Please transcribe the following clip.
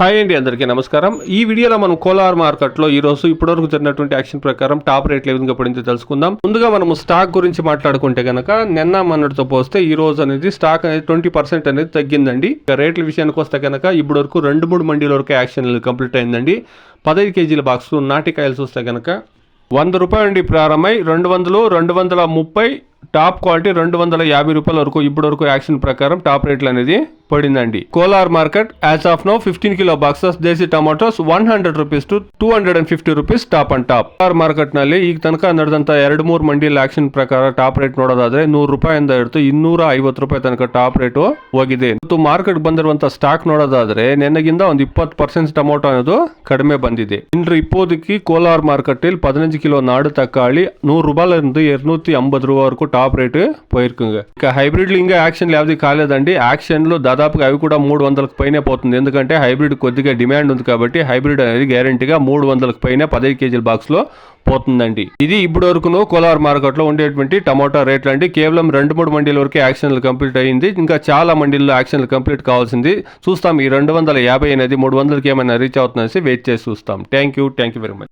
Hi అండి అందరికీ నమస్కారం. ఈ వీడియోలో మనం కోలార్ మార్కెట్లో ఈ రోజు ఇప్పటివరకు జరిగినటువంటి యాక్షన్ ప్రకారం టాప్ రేట్లు ఏ విధంగా పడిందో తెలుసుకుందాం. ముందుగా మనము స్టాక్ గురించి మాట్లాడుకుంటే కనుక నిన్న మొన్నటితో పోస్తే ఈ రోజు అనేది స్టాక్ అనేది ట్వంటీ పర్సెంట్ అనేది తగ్గిందండి. రేట్ల విషయానికి వస్తే కనుక ఇప్పటి వరకు రెండు మూడు మండీల వరకు యాక్షన్ కంప్లీట్ అయిందండి. పదహైదు కేజీల బాక్స్ నాటికాయలు చూస్తే కనుక వంద రూపాయల నుండి ప్రారంభమై రెండు వందలు రెండు వందల ముప్పై టాప్ క్వాలిటీ రెండు వందల యాభై రూపాయల వరకు ఇప్పటి వరకు యాక్షన్ ప్రకారం టాప్ రేట్లు అనేది పడిందండి Kolar market as of now fifteen kilo boxes desi tomatoes one hundred rupees to two hundred and fifty rupees top and top car ಮಾರ್ಕೆಟ್ನಲ್ಲಿ ಈಗ ತನಕ ನಡೆದಂತ ಎರಡು ಮೂರು ಮಂಡಿಯಲ್ಲಿ ಆಕ್ಷನ್ ಪ್ರಕಾರ ಟಾಪ್ ರೇಟ್ ನೋಡೋದಾದ್ರೆ ನೂರು ರೂಪಾಯಿಂದ ಹಿಡಿದು ಇನ್ನೂರ ಐವತ್ತು ರೂಪಾಯಿ ತನಕ ಟಾಪ್ ರೇಟ್ ಹೋಗಿದೆ. ಮತ್ತು ಮಾರ್ಕೆಟ್ ಬಂದಿರುವಂತ ಸ್ಟಾಕ್ ನೋಡೋದಾದ್ರೆ ನೆನಗಿಂದ ಒಂದು ಇಪ್ಪತ್ತು ಪರ್ಸೆಂಟ್ ಟೊಮೊಟೊ ಅನ್ನೋದು ಕಡಿಮೆ ಬಂದಿದೆ. ಇನ್ನು ಇಪ್ಪೋದಕ್ಕೆ ಕೋಲಾರ್ ಮಾರ್ಕೆಟಲ್ಲಿ பதினஞ்சு ಕಿಲೋ ನಾಡು ತಕ್ಕಾಳಿ ನೂರು ரூபாயில இருந்து இருநூத்தி ஐம்பது top rate top rate hybrid ಲಿಂಗ ಆಕ್ಷನ್ ஆக்ஷன்ல யாவது காலேదండి యాక్షన్లో దాదాపుగా అవి కూడా మూడు వందలకు పైనే పోతుంది. ఎందుకంటే హైబ్రిడ్ కొద్దిగా డిమాండ్ ఉంది కాబట్టి హైబ్రిడ్ అనేది గ్యారంటీగా మూడు వందలకు పైన పదహైదు కేజీల బాక్స్లో పోతుందండి. ఇది ఇప్పటి వరకును కోలార్ మార్కెట్లో ఉండేటువంటి టమాటా రేట్లు అండి. కేవలం రెండు మూడు మండీల వరకు యాక్షన్లు కంప్లీట్ అయ్యింది ఇంకా చాలా మండీల్లో యాక్షన్లు కంప్లీట్ కావాల్సింది. చూస్తాం ఈ రెండు వందల యాభై అనేది మూడు వందలకి ఏమైనా రీచ్ అవుతుందనేసి వెయిట్ చేసి చూస్తాం. Thank you. Thank you very much.